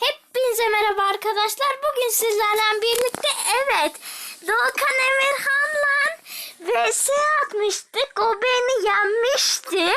Hepinize merhaba arkadaşlar. Bugün sizlerle birlikte evet Doğukan Emirhan'la vs atmıştık. O beni yenmişti.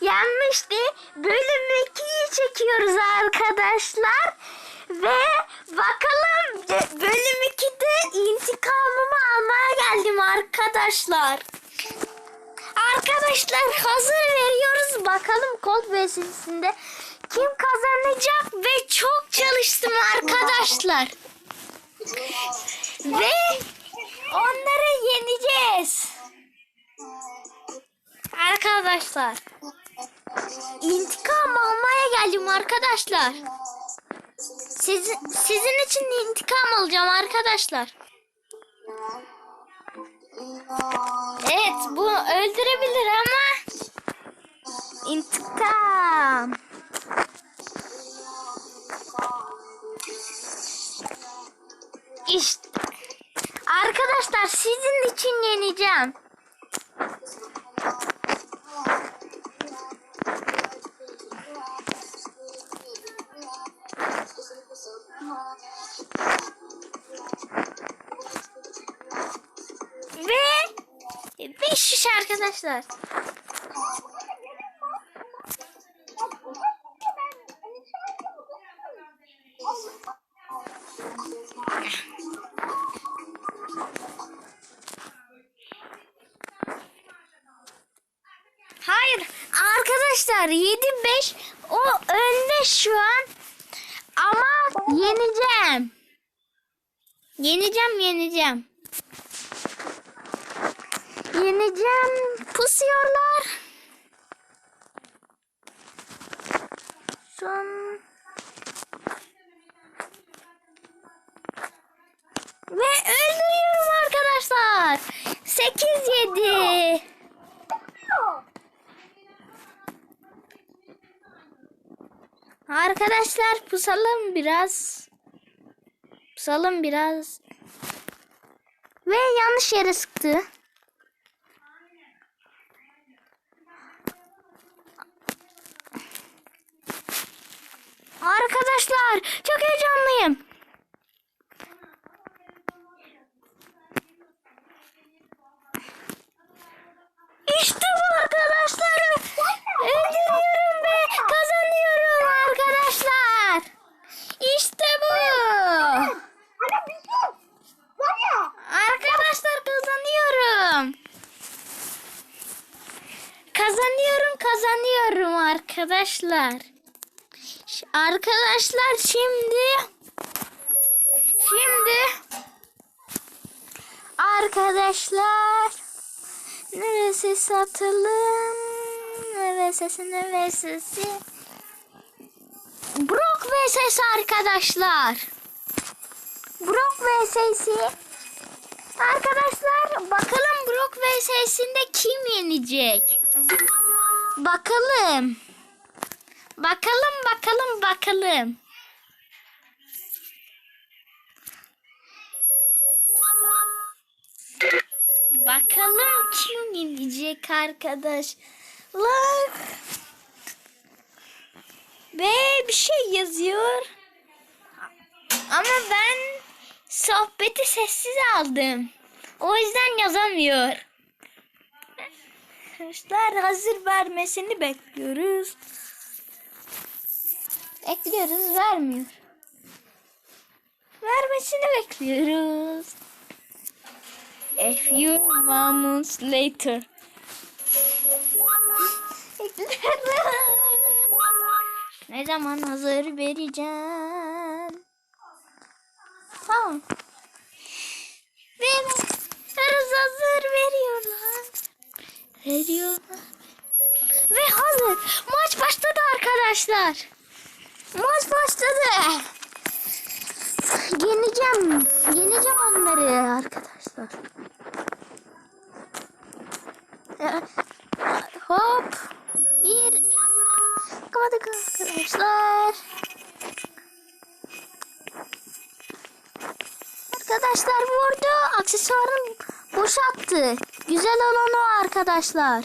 Yenmişti. Bölüm 2'yi çekiyoruz arkadaşlar. Ve bakalım bölüm 2'de intikamımı almaya geldim arkadaşlar. Arkadaşlar hazır veriyoruz. Bakalım kod vesilisinde kim kazanacak ve çok çalıştım arkadaşlar. Ve onları yeneceğiz. Arkadaşlar. İntikam almaya geldim arkadaşlar. Sizin, sizin için intikam alacağım arkadaşlar. Evet bu öldürebilir ama intikam. İşte arkadaşlar sizin için yeneceğim. Ve 5 şiş arkadaşlar. Arkadaşlar 7-5 o önde şu an ama yeneceğim. Yeneceğim yeneceğim. Yeneceğim. Pusuyorlar. Son. Ve öldürüyorum arkadaşlar. 8-7. Arkadaşlar pusalım biraz. Pusalım biraz. Ve yanlış yere sıktı. Arkadaşlar çok heyecanlıyım. İşte bu arkadaşlar. Öldürüyorum ve kazanıyorum arkadaşlar. İşte bu. Arkadaşlar kazanıyorum. Kazanıyorum kazanıyorum arkadaşlar. Arkadaşlar şimdi şimdi arkadaşlar neresi satalım neresi neresi? Brock vs arkadaşlar. Brock vs'si Arkadaşlar bakalım Brock vs'sinde kim yenecek? Bakalım Bakalım bakalım bakalım. Bakalım kim gidecek arkadaşlar. Ve bir şey yazıyor. Ama ben sohbeti sessiz aldım. O yüzden yazamıyor. Arkadaşlar hazır vermesini bekliyoruz. Bekliyoruz vermiyor. Vermesini bekliyoruz. A few moments later. ne zaman hazır vereceğim? Tamam. Ve hazır hazır veriyorlar. Veriyorlar. Ve hazır. Maç başladı arkadaşlar. Maç başladı. Yeneceğim. Yeneceğim onları arkadaşlar. Ya, Hop. Bir. Kapattık arkadaşlar. Arkadaşlar vurdu. Aksesuarını boşalttı. Güzel olan o arkadaşlar.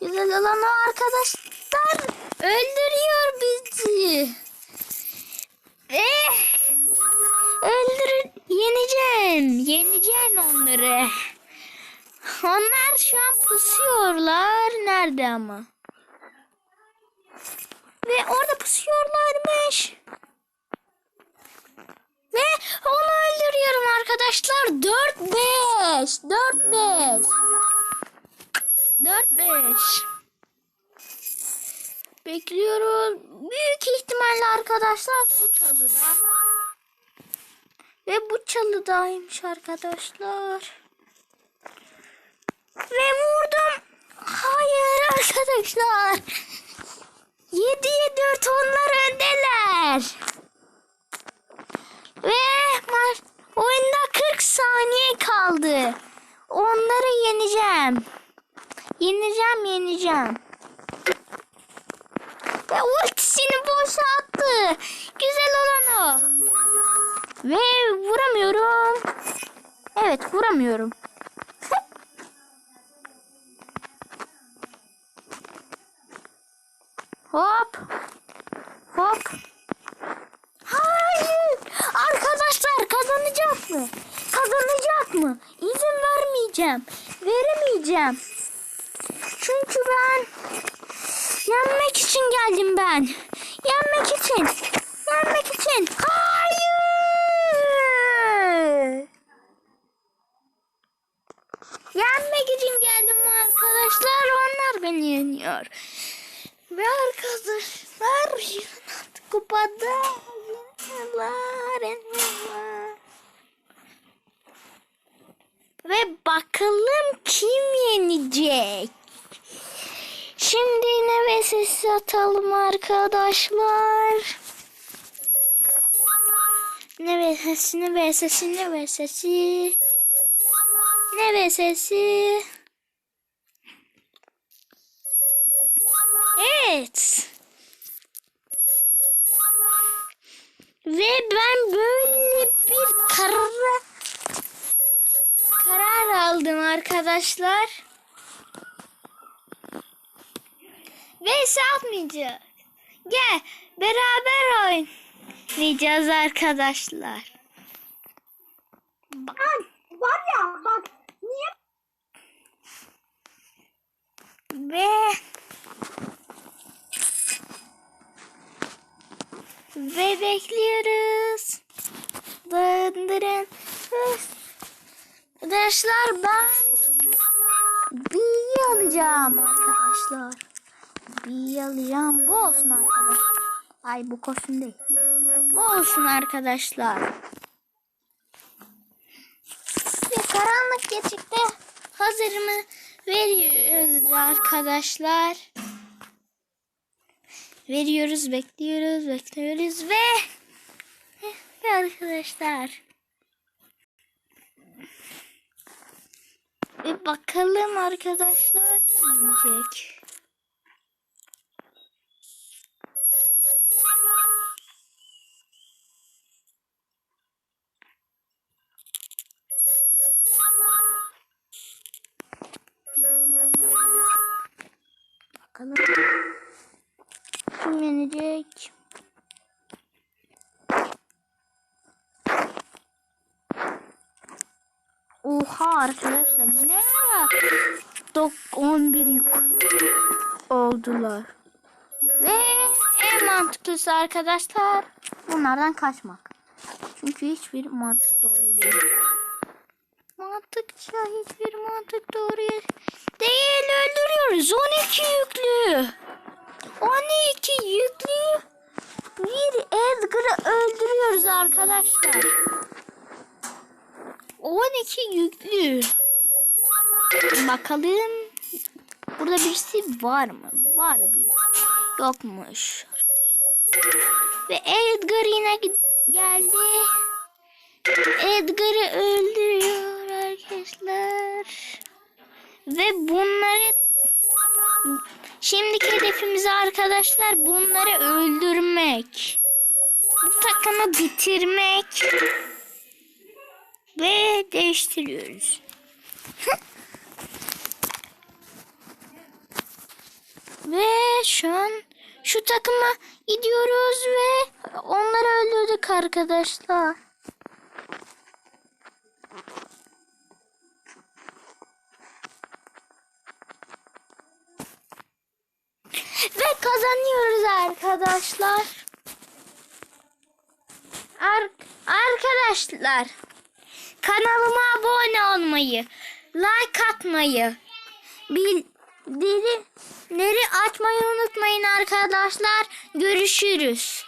Güzel olan o arkadaşlar. Öldürüyor bizi. Eh, öldür yeneceğim. Yeneceğim onları. Onlar şu an pusuyorlar. Nerede ama? Ve orada pusuyorlarmış. Ve onu öldürüyorum arkadaşlar. 4-5. 4-5. 4-5. Bekliyoruz. Büyük ihtimalle arkadaşlar bu çalıda. Ve bu çalıdaymış arkadaşlar. Ve vurdum. Hayır arkadaşlar. 7'ye 4 onlar öndeler. Ve oyunda 40 saniye kaldı. Onları yeneceğim. Yeneceğim, yeneceğim. Ve ultisini boşa attı. Güzel olan o. Ve vuramıyorum. Evet vuramıyorum. Hop. Hop. Hayır. Arkadaşlar kazanacak mı? Kazanacak mı? İzin vermeyeceğim. Veremeyeceğim. Çünkü ben yenmek için geldim ben. Yenmek için. Yenmek için. Hayır. Yenmek için geldim arkadaşlar. Onlar beni yeniyor. Ve arkadaşlar kupada. Ve bakalım kim yenecek? Şimdi ne sesi atalım arkadaşlar. Ne sesi, ne sesi, ne sesi. Ne sesi. Evet. Ve ben böyle bir karar karar aldım arkadaşlar. Ve atmayacağız. Gel beraber oynayacağız arkadaşlar. Bak. Var ya bak niye Ve ve bekliyoruz. Döndürün. Arkadaşlar ben bir alacağım arkadaşlar. Bir alacağım. Bu olsun arkadaşlar. Ay bu kostüm değil. Bu olsun arkadaşlar. Ve karanlık geçikte hazırımı veriyoruz arkadaşlar. Veriyoruz, bekliyoruz, bekliyoruz ve arkadaşlar. Ve bakalım arkadaşlar kim yiyecek. Bakalım. Kim yenecek? Oha arkadaşlar ne ara? Dok 11 yük oldular. Ve en mantıklısı arkadaşlar bunlardan kaçmak. Çünkü hiçbir mantık doğru değil. Mantıkça hiçbir mantık doğru değil. Öldürüyoruz. 12 yüklü. 12 yüklü bir Edgar'ı öldürüyoruz arkadaşlar. 12 yüklü. Bakalım. Burada birisi var mı? Var bir. Yokmuş. Ve Edgar yine geldi. Edgar'ı öldürüyor arkadaşlar. Ve bunları şimdiki hedefimiz arkadaşlar bunları öldürmek. Bu takımı bitirmek. Ve değiştiriyoruz. ve şu an şu takıma gidiyoruz ve onları öldürdük arkadaşlar. Kazanıyoruz arkadaşlar. Ar- arkadaşlar kanalıma abone olmayı, like atmayı, bildirimleri açmayı unutmayın arkadaşlar. Görüşürüz.